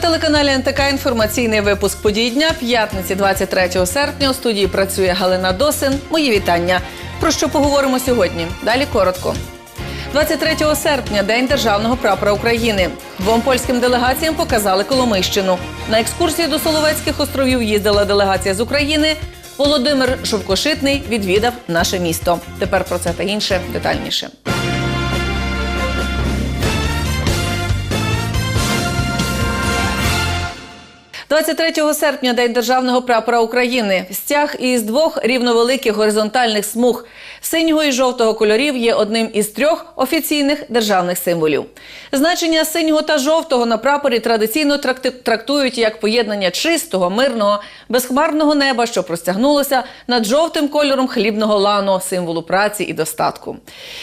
телеканалі НТК інформаційний випуск подій дня п'ятниці 23 серпня. У студії працює Галина Досин. Мої вітання. Про що поговоримо сьогодні? Далі коротко. 23 серпня День державного прапора України. Двом польським делегаціям показали Коломийщину. На екскурсію до Соловецьких островів їздила делегація з України. Володимир Шовкошитний відвідав наше місто. Тепер про це та інше детальніше. – 23 серпня День державного прапора України. Стяг із двох рівновеликих горизонтальних смуг синього і жовтого кольорів є одним із трьох офіційних державних символів. Значення синього та жовтого на прапорі традиційно трактують як поєднання чистого, мирного, безхмарного неба, що простягнулося над жовтим кольором хлібного лану, символу праці і достатку.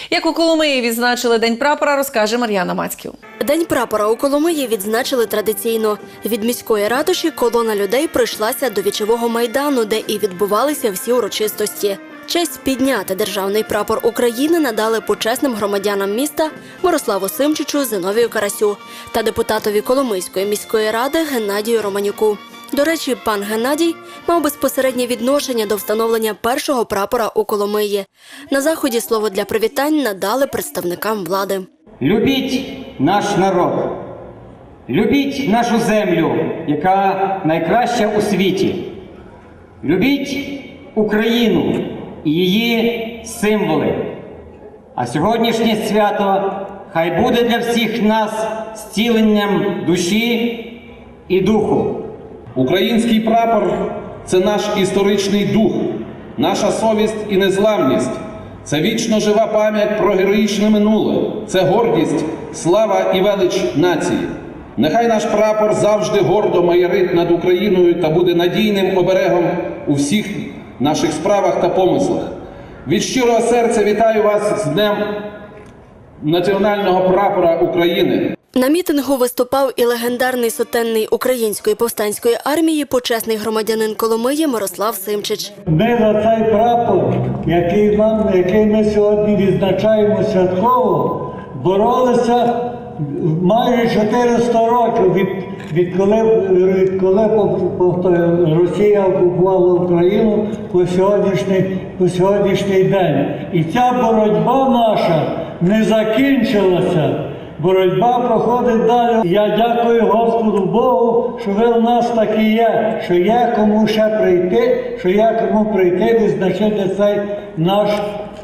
Як у Коломиї відзначили День прапора, розкаже Мар'яна Мацьків. День прапора у Коломиї відзначили традиційно. Від міської ратуші колона людей прийшлася до вічового майдану, де і відбувалися всі урочистості. Честь підняти державний прапор України надали почесним громадянам міста Мирославу Симчичу, Зиновію Карасю та депутатові Коломийської міської ради Геннадію Романюку. До речі, пан Геннадій мав безпосереднє відношення до встановлення першого прапора у Коломиї. На заході слово для привітань надали представникам влади. Любіть наш народ, любіть нашу землю, яка найкраща у світі. Любіть Україну і її символи. А сьогоднішнє свято хай буде для всіх нас зціленням душі і духу. Український прапор це наш історичний дух, наша совість і незламність. Це вічно жива пам'ять про героїчне минуле, це гордість, слава і велич нації. Нехай наш прапор завжди гордо майорить над Україною та буде надійним оберегом у всіх наших справах та помислах. Від щирого серця вітаю вас з Днем національного прапора України. На мітингу виступав і легендарний сотенний української повстанської армії, почесний громадянин Коломиї Мирослав Симчич. Ми за цей прапор, який, нам, який ми сьогодні відзначаємо святково, боролися майже 400 років від, відколи, відколи пов- пов- Росія окупувала Україну по сьогоднішній, по сьогоднішній день. І ця боротьба наша не закінчилася. Боротьба проходить далі. Я дякую Господу Богу, що ви у нас такі є, що є кому ще прийти, що є кому прийти відзначити цей наш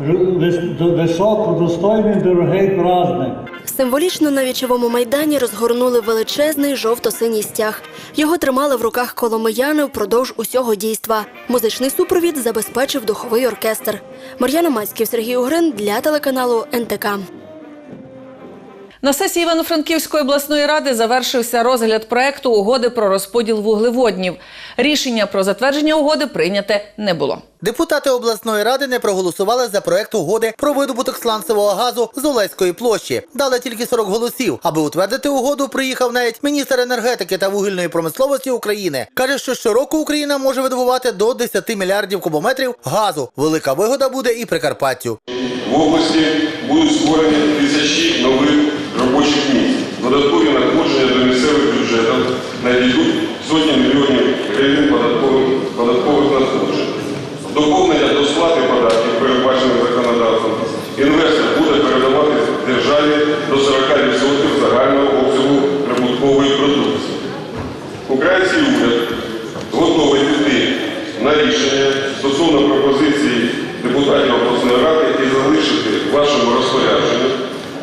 вис- високодостойний, дорогий праздник. Символічно на вічовому майдані розгорнули величезний жовто-синій стяг. Його тримали в руках коломияни впродовж усього дійства. Музичний супровід забезпечив духовий оркестр. Мар'яна Мацьків, Сергій Угрин для телеканалу НТК. На сесії Івано-Франківської обласної ради завершився розгляд проекту угоди про розподіл вуглеводнів. Рішення про затвердження угоди прийняте не було. Депутати обласної ради не проголосували за проект угоди про видобуток сланцевого газу з Олеської площі. Дали тільки 40 голосів. Аби утвердити угоду, приїхав навіть міністр енергетики та вугільної промисловості України. Каже, що щороку Україна може видобувати до 10 мільярдів кубометрів газу. Велика вигода буде і Прикарпаттю. В області будуть створені тисячі нових робочих місць. Додаткові надходження до місцевих бюджетів надійдуть сотні мільйонів гривень податкових, податкових надходжень. Доповнення до сплати податків, передбачених законодавством, інвестор буде передавати державі до 40% загального обсягу прибуткової продукції. Український уряд готовий піти на рішення стосовно пропозиції депутатів обласної ради і залишити в вашому розпорядженні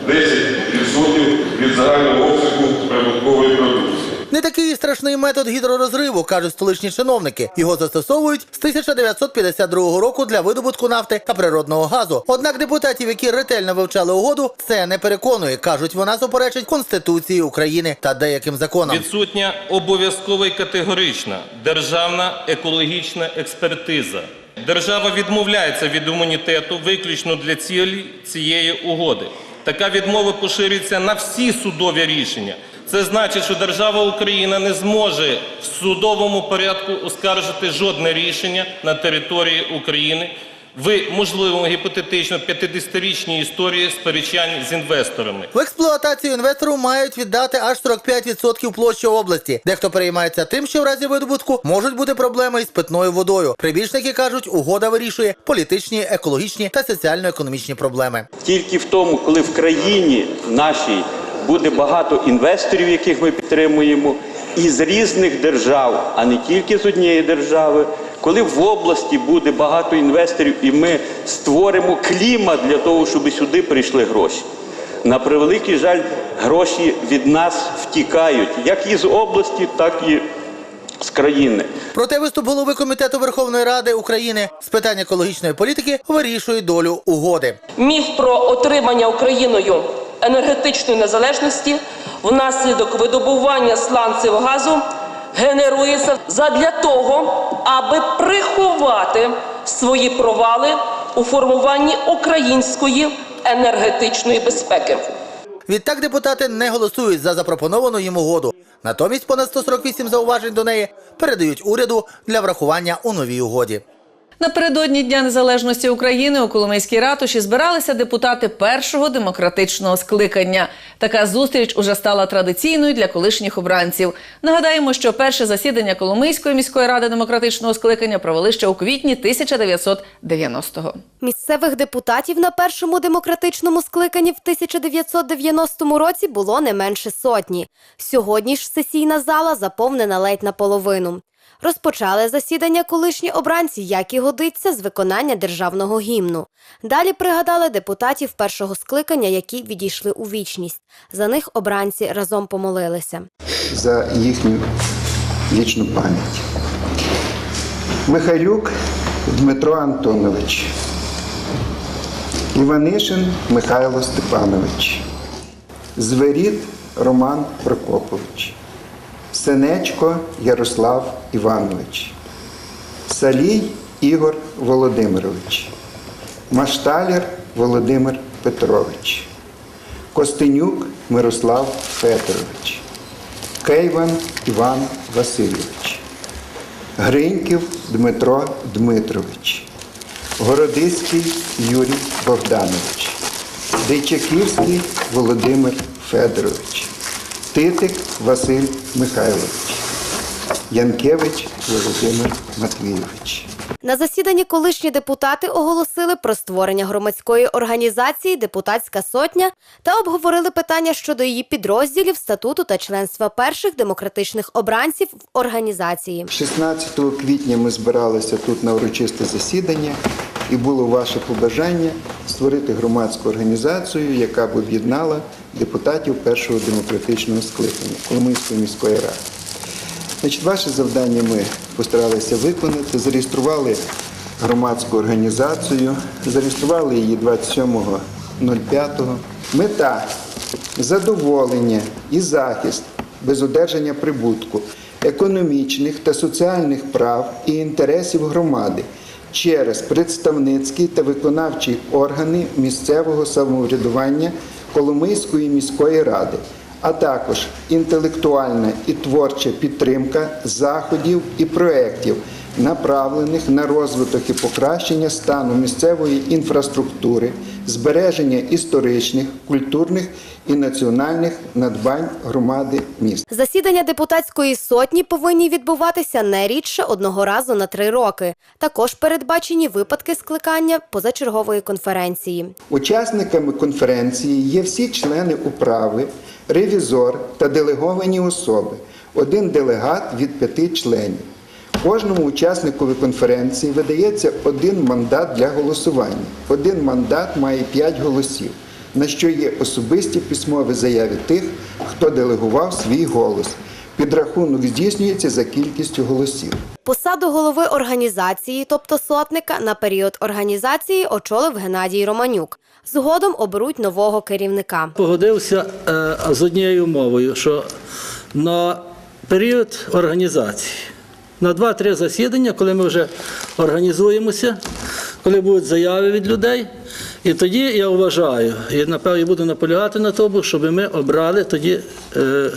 10% від загального обсягу прибуткової продукції. Не такий і страшний метод гідророзриву, кажуть столичні чиновники. Його застосовують з 1952 року для видобутку нафти та природного газу. Однак депутатів, які ретельно вивчали угоду, це не переконує. кажуть, вона суперечить Конституції України та деяким законам. Відсутня обов'язкова і категорична державна екологічна експертиза. Держава відмовляється від імунітету виключно для цілі цієї угоди. Така відмова поширюється на всі судові рішення. Це значить, що держава Україна не зможе в судовому порядку оскаржити жодне рішення на території України в можливому гіпотетично 50-річній історії сперечань з інвесторами. В експлуатацію інвестору мають віддати аж 45% площі області. Дехто переймається тим, що в разі видобутку можуть бути проблеми із питною водою. Прибічники кажуть, угода вирішує політичні, екологічні та соціально-економічні проблеми. Тільки в тому, коли в країні нашій буде багато інвесторів, яких ми підтримуємо, із різних держав, а не тільки з однієї держави. Коли в області буде багато інвесторів, і ми створимо клімат для того, щоб сюди прийшли гроші. На превеликий жаль, гроші від нас втікають, як із області, так і з країни. Проте виступ голови комітету Верховної Ради України з питань екологічної політики вирішує долю угоди. Міф про отримання Україною енергетичної незалежності внаслідок видобування сланцевого газу генерується задля того, аби приховати свої провали у формуванні української енергетичної безпеки. Відтак депутати не голосують за запропоновану їм угоду. Натомість понад 148 зауважень до неї передають уряду для врахування у новій угоді. Напередодні Дня Незалежності України у Коломийській ратуші збиралися депутати першого демократичного скликання. Така зустріч уже стала традиційною для колишніх обранців. Нагадаємо, що перше засідання Коломийської міської ради демократичного скликання провели ще у квітні 1990-го. Місцевих депутатів на першому демократичному скликанні в 1990 році було не менше сотні. Сьогодні ж сесійна зала заповнена ледь наполовину. Розпочали засідання колишні обранці, як і годиться, з виконання державного гімну. Далі пригадали депутатів першого скликання, які відійшли у вічність. За них обранці разом помолилися. за їхню вічну пам'ять. Михайлюк Дмитро Антонович, Іванишин Михайло Степанович, Зверід Роман Прокопович, Сенечко Ярослав Іванович, Салій Ігор Володимирович, Машталяр Володимир Петрович, Костенюк Мирослав Федорович. Кейван Іван Васильович, Гриньків Дмитро Дмитрович, Городиський Юрій Богданович, Дейчаківський Володимир Федорович, Титик Василь Михайлович, Янкевич Володимир Матвійович. На засіданні колишні депутати оголосили про створення громадської організації Депутатська сотня та обговорили питання щодо її підрозділів, статуту та членства перших демократичних обранців в організації. 16 квітня ми збиралися тут на урочисте засідання, і було ваше побажання створити громадську організацію, яка б об'єднала депутатів першого демократичного скликання Коломийської міської ради. Значить, ваше завдання ми постаралися виконати, зареєстрували громадську організацію, зареєстрували її 27.05. Мета задоволення і захист без одержання прибутку економічних та соціальних прав і інтересів громади через представницькі та виконавчі органи місцевого самоврядування Коломийської міської ради а також інтелектуальна і творча підтримка заходів і проєктів, направлених на розвиток і покращення стану місцевої інфраструктури, збереження історичних, культурних і національних надбань громади міста. Засідання депутатської сотні повинні відбуватися не рідше одного разу на три роки. Також передбачені випадки скликання позачергової конференції. Учасниками конференції є всі члени управи, ревізор та делеговані особи, один делегат від п'яти членів. Кожному учасникові конференції видається один мандат для голосування. Один мандат має п'ять голосів, на що є особисті письмові заяви тих, хто делегував свій голос. Підрахунок здійснюється за кількістю голосів. Посаду голови організації, тобто сотника, на період організації очолив Геннадій Романюк. Згодом оберуть нового керівника. Погодився е, з однією умовою, що на період організації, на 2-3 засідання, коли ми вже організуємося, коли будуть заяви від людей, і тоді я вважаю, і напевно буду наполягати на тому, щоб ми обрали тоді е,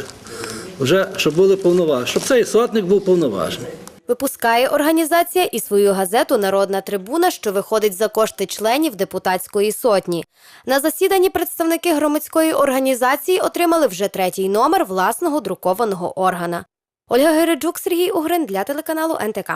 вже, щоб були повноважені, щоб цей сотник був повноважений. Випускає організація і свою газету Народна трибуна, що виходить за кошти членів депутатської сотні. На засіданні представники громадської організації отримали вже третій номер власного друкованого органа. Ольга Гереджук, Сергій Угрин для телеканалу НТК.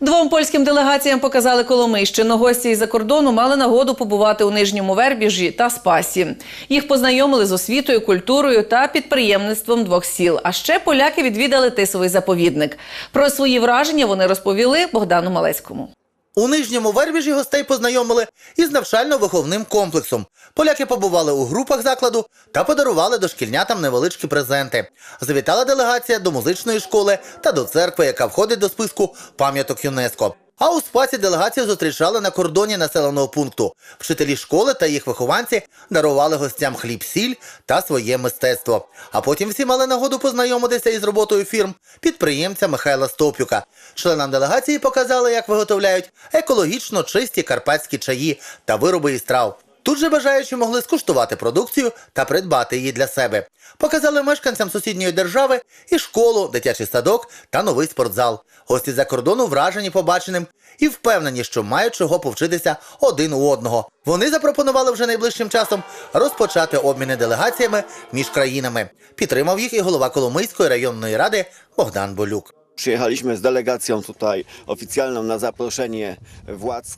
Двом польським делегаціям показали Коломийщину. Гості із-за кордону мали нагоду побувати у Нижньому Вербіжі та Спасі. Їх познайомили з освітою, культурою та підприємництвом двох сіл. А ще поляки відвідали тисовий заповідник. Про свої враження вони розповіли Богдану Малецькому. У нижньому Вербіжі гостей познайомили із навчально-виховним комплексом. Поляки побували у групах закладу та подарували дошкільнятам невеличкі презенти. Завітала делегація до музичної школи та до церкви, яка входить до списку пам'яток ЮНЕСКО. А у спасі делегацію зустрічали на кордоні населеного пункту. Вчителі школи та їх вихованці дарували гостям хліб-сіль та своє мистецтво. А потім всі мали нагоду познайомитися із роботою фірм підприємця Михайла Стопюка. Членам делегації показали, як виготовляють екологічно чисті карпатські чаї та вироби із трав. Тут же бажаючі могли скуштувати продукцію та придбати її для себе. Показали мешканцям сусідньої держави і школу, дитячий садок та новий спортзал. Гості за кордону вражені побаченим і впевнені, що мають чого повчитися один у одного. Вони запропонували вже найближчим часом розпочати обміни делегаціями між країнами. Підтримав їх і голова Коломийської районної ради Богдан Болюк. Przyjechaliśmy z delegacją tutaj oficjalną na zaproszenie władz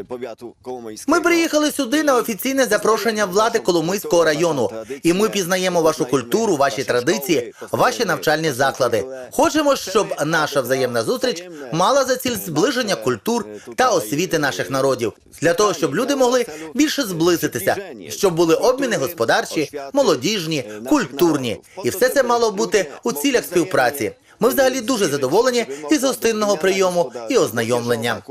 e, powiatu kołomońskiego. Ми приїхали сюди на офіційне запрошення влади Коломийського району, і ми пізнаємо вашу культуру, ваші традиції, ваші навчальні заклади. Хочемо, щоб наша взаємна зустріч мала за ціль зближення культур та освіти наших народів, для того, щоб люди могли більше зблизитися, щоб були обміни господарчі, молодіжні, культурні, і все це мало бути у цілях співпраці. Ми взагалі дуже задоволені із гостинного прийому і ознайомлення.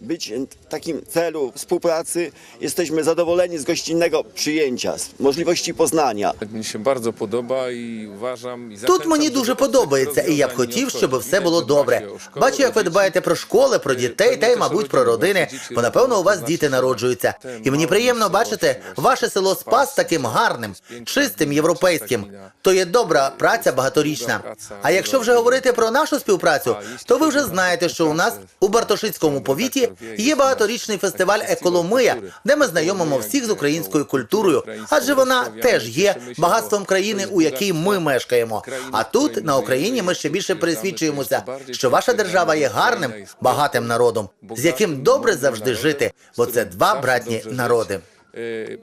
Być w takim celu współpracy. Jesteśmy zadowoleni z gościnnego przyjęcia, z możliwości poznania. Мені ще bardzo podoba і uważam і Тут мені дуже подобається, і я б хотів, щоб все було добре. Бачу, як ви дбаєте про школи, про дітей та й, мабуть, про родини, бо напевно у вас діти народжуються. І мені приємно бачити ваше село Спас таким гарним, чистим, європейським. То є добра праця багаторічна. А якщо вже говорити про нашу співпрацю, то ви вже знаєте, що у нас у Бартошицькому повіті є багаторічний фестиваль Еколомия, де ми знайомимо всіх з українською культурою, адже вона теж є багатством країни, у якій ми мешкаємо. А тут на Україні ми ще більше пересвідчуємося, що ваша держава є гарним, багатим народом, з яким добре завжди жити, бо це два братні народи.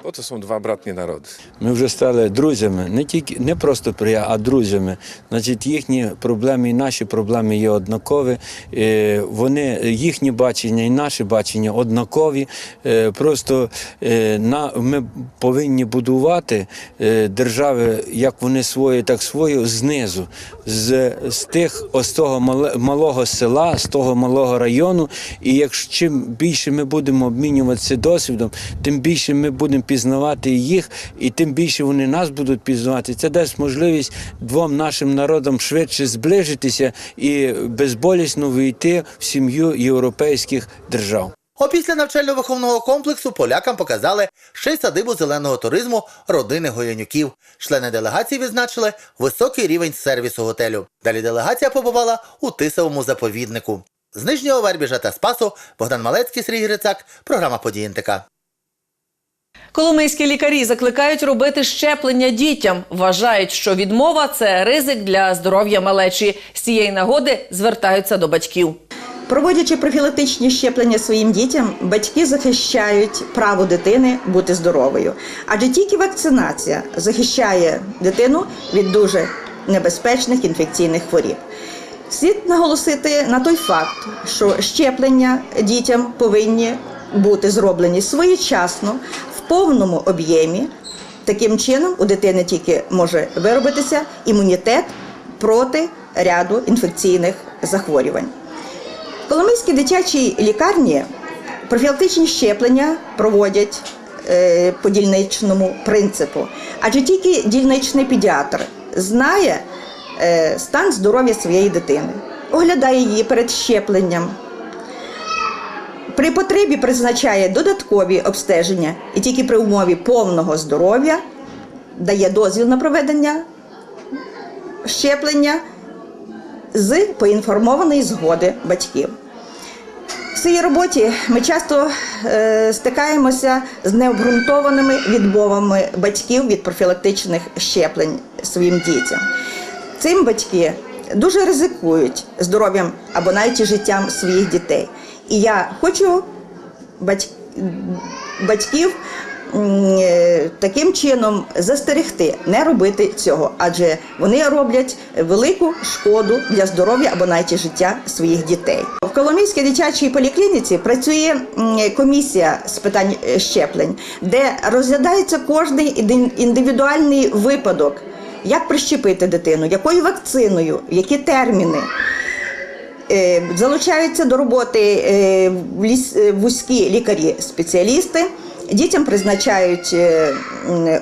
Бо це są два братні народи. Ми вже стали друзями, не тільки не просто приятелями, а друзями. Значить, їхні проблеми і наші проблеми є однакові. Вони їхні бачення і наші бачення однакові. Просто ми повинні будувати держави, як вони свої, так свою знизу, з, з тих з того малого села, з того малого району. І якщо чим більше ми будемо обмінюватися досвідом, тим більше ми будемо пізнавати їх, і тим більше вони нас будуть пізнавати. Це дасть можливість двом нашим народам швидше зближитися і безболісно війти в сім'ю європейських держав. Опісля навчально-виховного комплексу полякам показали ще садибу зеленого туризму родини Гоянюків. Члени делегації відзначили високий рівень сервісу готелю. Далі делегація побувала у тисовому заповіднику. З Нижнього Вербіжа та Спасу Богдан Малецький, Сергій Грицак, програма «Події НТК». Коломийські лікарі закликають робити щеплення дітям. Вважають, що відмова це ризик для здоров'я малечі. З цієї нагоди звертаються до батьків. Проводячи профілактичні щеплення своїм дітям, батьки захищають право дитини бути здоровою. Адже тільки вакцинація захищає дитину від дуже небезпечних інфекційних хворіб. Слід наголосити на той факт, що щеплення дітям повинні бути зроблені своєчасно повному об'ємі. Таким чином, у дитини тільки може виробитися імунітет проти ряду інфекційних захворювань. В Коломийській дитячій лікарні профілактичні щеплення проводять е, по дільничному принципу, адже тільки дільничний педіатр знає е, стан здоров'я своєї дитини, оглядає її перед щепленням. При потребі призначає додаткові обстеження і тільки при умові повного здоров'я дає дозвіл на проведення щеплення з поінформованої згоди батьків. В своїй роботі ми часто е, стикаємося з необґрунтованими відмовами батьків від профілактичних щеплень своїм дітям. Цим батьки дуже ризикують здоров'ям або навіть життям своїх дітей. І я хочу бать- батьків е, таким чином застерегти, не робити цього, адже вони роблять велику шкоду для здоров'я або навіть життя своїх дітей. В Коломійській дитячій поліклініці працює комісія з питань е, щеплень, де розглядається кожний індивідуальний випадок, як прищепити дитину, якою вакциною, які терміни. Е, Залучаються до роботи е, е, вузькі лікарі-спеціалісти. Дітям призначають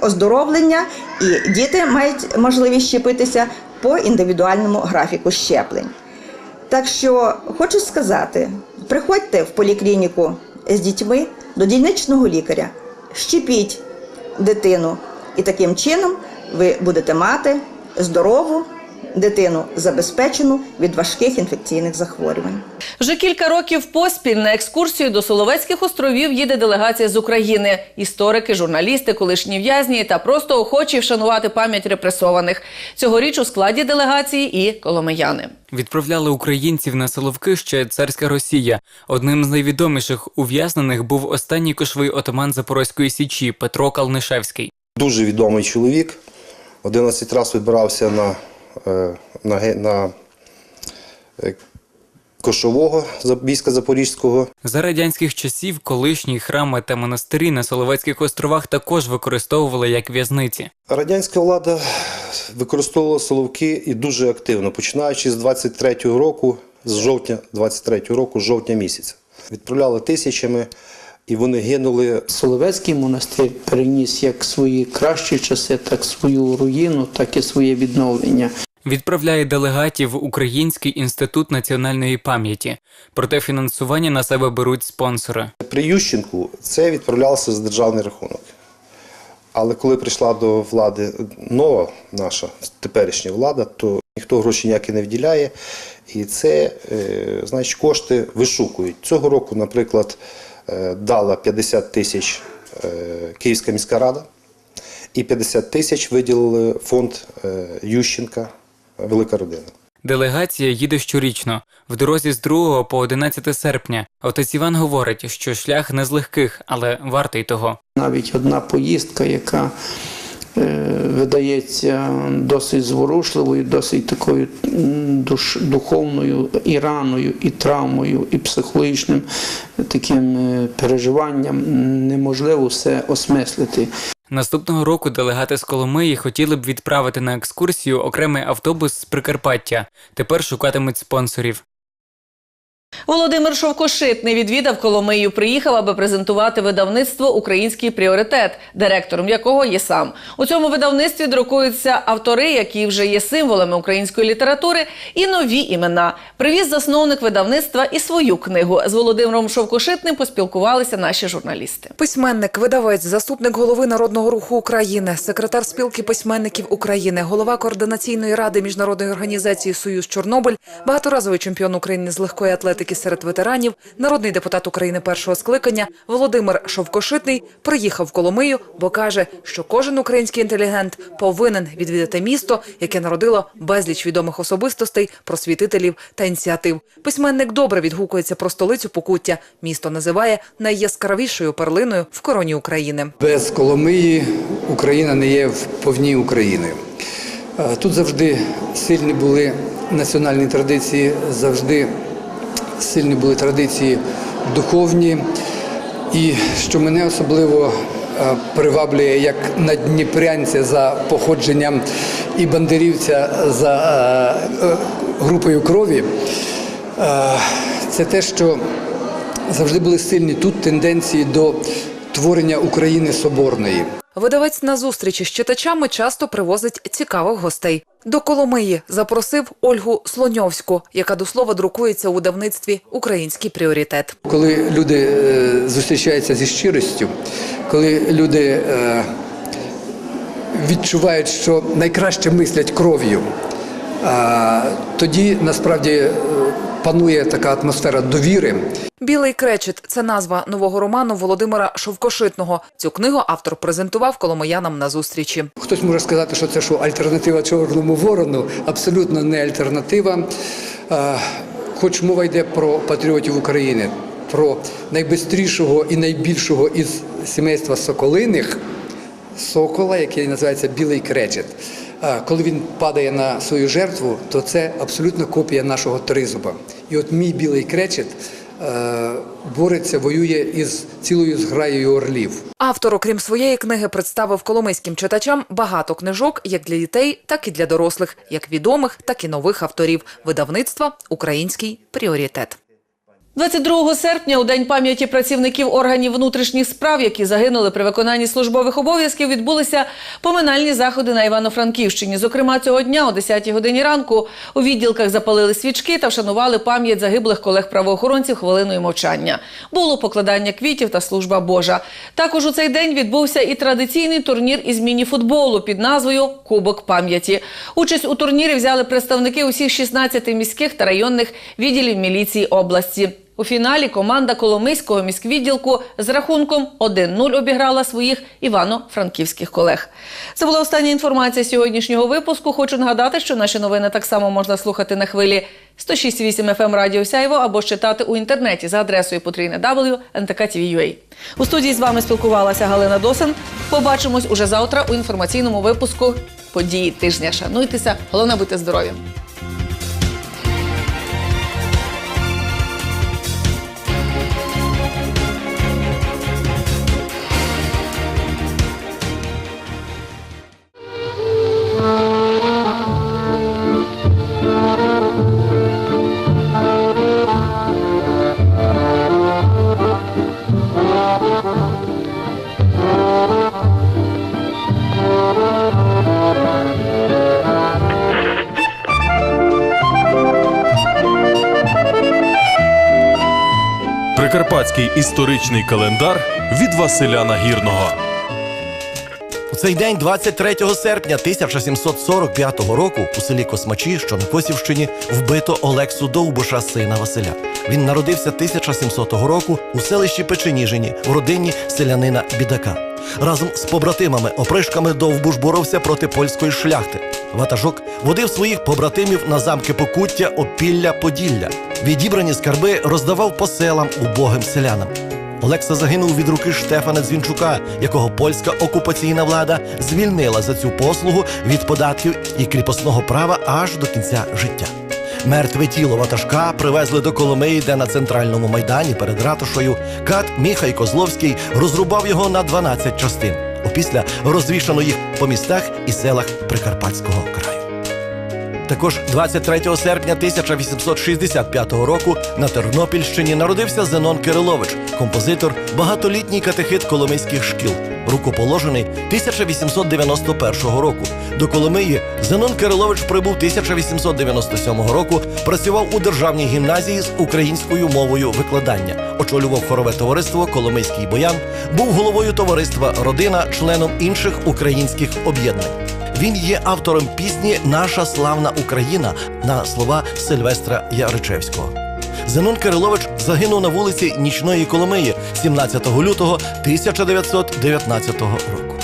оздоровлення, і діти мають можливість щепитися по індивідуальному графіку щеплень. Так що хочу сказати: приходьте в поліклініку з дітьми до дільничного лікаря, щепіть дитину, і таким чином ви будете мати здорову дитину, забезпечену від важких інфекційних захворювань. Вже кілька років поспіль на екскурсію до Соловецьких островів їде делегація з України. Історики, журналісти, колишні в'язні та просто охочі вшанувати пам'ять репресованих. Цьогоріч у складі делегації і коломияни. Відправляли українців на Соловки ще царська Росія. Одним з найвідоміших ув'язнених був останній кошовий отаман Запорозької січі Петро Калнишевський. Дуже відомий чоловік. 11 разів вибирався на, на, ге- на е, кошового за- війська Запорізького. За радянських часів колишні храми та монастирі на Соловецьких островах також використовували як в'язниці. Радянська влада використовувала Соловки і дуже активно, починаючи з 23-го року, з жовтня 23-го року, з жовтня місяця. Відправляли тисячами, і вони гинули. Соловецький монастир переніс як свої кращі часи, так свою руїну, так і своє відновлення. Відправляє делегатів в Український інститут національної пам'яті. Проте фінансування на себе беруть спонсори. При Ющенку це відправлялося з державний рахунок. Але коли прийшла до влади нова наша теперішня влада, то ніхто гроші ніякі не вділяє. І це, е, значить, кошти вишукують. Цього року, наприклад, е, дала 50 тисяч е, Київська міська рада, і 50 тисяч виділили фонд Ющенка Велика родина. Делегація їде щорічно в дорозі з 2 по 11 серпня. Отець Іван говорить, що шлях не з легких, але вартий того. Навіть одна поїздка, яка е, видається досить зворушливою, досить такою душ, духовною і раною, і травмою, і психологічним таким е, переживанням неможливо все осмислити. Наступного року делегати з Коломиї хотіли б відправити на екскурсію окремий автобус з Прикарпаття. Тепер шукатимуть спонсорів. Володимир Шовкошитний відвідав Коломию. Приїхав, аби презентувати видавництво Український пріоритет, директором якого є сам. У цьому видавництві друкуються автори, які вже є символами української літератури, і нові імена. Привіз засновник видавництва і свою книгу. З Володимиром Шовкошитним поспілкувалися наші журналісти. Письменник, видавець, заступник голови Народного руху України, секретар спілки письменників України, голова координаційної ради міжнародної організації Союз Чорнобиль, багаторазовий чемпіон України з легкої атлетики серед ветеранів, народний депутат України першого скликання Володимир Шовкошитний приїхав в Коломию, бо каже, що кожен український інтелігент повинен відвідати місто, яке народило безліч відомих особистостей, просвітителів та ініціатив. Письменник добре відгукується про столицю Покуття. Місто називає найяскравішою перлиною в короні України. Без Коломиї Україна не є вповні Україною. Е, Тут завжди сильні були національні традиції, завжди сильні були традиції духовні. І що мене особливо е, приваблює як надніпрянця за походженням і бандерівця за е, е, групою крові, це те, що завжди були сильні тут тенденції до творення України соборної. Видавець на зустрічі з читачами часто привозить цікавих гостей. До Коломиї запросив Ольгу Слоньовську, яка до слова друкується у видавництві Український пріоритет. Коли люди е, зустрічаються зі щиростю, коли люди е, відчувають, що найкраще мислять кров'ю, тоді насправді е, панує така атмосфера довіри. Білий кречет це назва нового роману Володимира Шовкошитного. Цю книгу автор презентував коломиянам на зустрічі. Хтось може сказати, що це що альтернатива чорному ворону. Абсолютно не альтернатива. Хоч мова йде про патріотів України, про найбистрішого і найбільшого із сімейства соколиних сокола, який називається білий кречет. Коли він падає на свою жертву, то це абсолютно копія нашого тризуба. І от мій білий кречет е, бореться, воює із цілою зграєю орлів. Автор, окрім своєї книги, представив коломийським читачам багато книжок як для дітей, так і для дорослих, як відомих, так і нових авторів. Видавництва Український пріоритет. 22 серпня, у день пам'яті працівників органів внутрішніх справ, які загинули при виконанні службових обов'язків, відбулися поминальні заходи на Івано-Франківщині. Зокрема, цього дня о 10 годині ранку у відділках запалили свічки та вшанували пам'ять загиблих колег-правоохоронців хвилиною мовчання. Було покладання квітів та служба Божа. Також у цей день відбувся і традиційний турнір із міні-футболу під назвою Кубок пам'яті. Участь у турнірі взяли представники усіх 16 міських та районних відділів міліції області. У фіналі команда Коломийського міськвідділку з рахунком 1-0 обіграла своїх івано-франківських колег. Це була остання інформація сьогоднішнього випуску. Хочу нагадати, що наші новини так само можна слухати на хвилі 106.8 FM Радіо Сяйво або читати у інтернеті за адресою потрійне У студії з вами спілкувалася Галина Досин. Побачимось уже завтра у інформаційному випуску події тижня. Шануйтеся, головне будьте здорові! Прикарпатський історичний календар від Василя Нагірного. У цей день, 23 серпня 1745 року, у селі Космачі, що на Косівщині, вбито Олексу Довбуша, сина Василя. Він народився 1700 року у селищі Печеніжині в родині селянина Бідака. Разом з побратимами опришками Довбуш боровся проти польської шляхти. Ватажок водив своїх побратимів на замки Покуття, Опілля, Поділля. Відібрані скарби роздавав по селам убогим селянам. Олекса загинув від руки Штефана Дзвінчука, якого польська окупаційна влада звільнила за цю послугу від податків і кріпосного права аж до кінця життя. Мертве тіло ватажка привезли до Коломиї, де на центральному майдані перед ратушою кат Міхай Козловський розрубав його на 12 частин. Опісля розвішано їх по містах і селах Прикарпатського краю. Також 23 серпня 1865 року на Тернопільщині народився Зенон Кирилович, композитор, багатолітній катехит коломийських шкіл, рукоположений 1891 року. До Коломиї Зенон Кирилович прибув 1897 року, працював у державній гімназії з українською мовою викладання, очолював хорове товариство Коломийський боян, був головою товариства Родина, членом інших українських об'єднань. Він є автором пісні Наша славна Україна на слова Сильвестра Яричевського. Зенон Кирилович загинув на вулиці Нічної Коломиї 17 лютого 1919 року.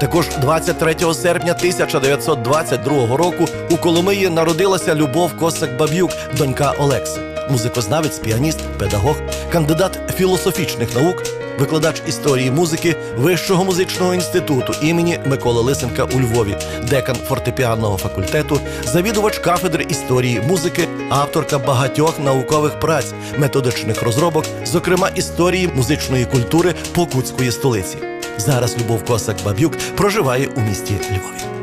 Також 23 серпня 1922 року у Коломиї народилася Любов Косак Баб'юк, донька Олекси, музикознавець, піаніст, педагог, кандидат філософічних наук, викладач історії музики Вищого музичного інституту імені Миколи Лисенка у Львові, декан фортепіанного факультету, завідувач кафедри історії музики, авторка багатьох наукових праць, методичних розробок, зокрема історії музичної культури Покутської столиці. Зараз Любов Косак Баб'юк проживає у місті Львові.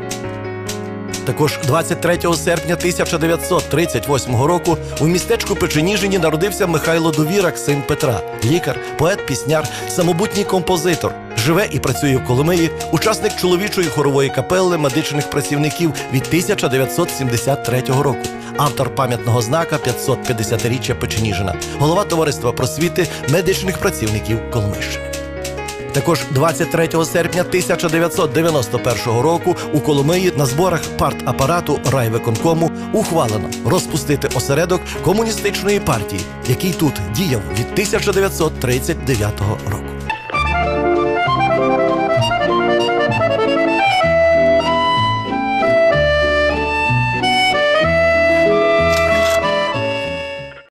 Також 23 серпня 1938 року у містечку Печеніжині народився Михайло Довірак, син Петра, лікар, поет, пісняр, самобутній композитор. Живе і працює в Коломиї, учасник чоловічої хорової капели медичних працівників від 1973 року. Автор пам'ятного знака 550-річчя Печеніжина, голова товариства просвіти медичних працівників Коломийщини. Також 23 серпня 1991 року у Коломиї на зборах партапарату райвиконкому ухвалено розпустити осередок комуністичної партії, який тут діяв від 1939 року.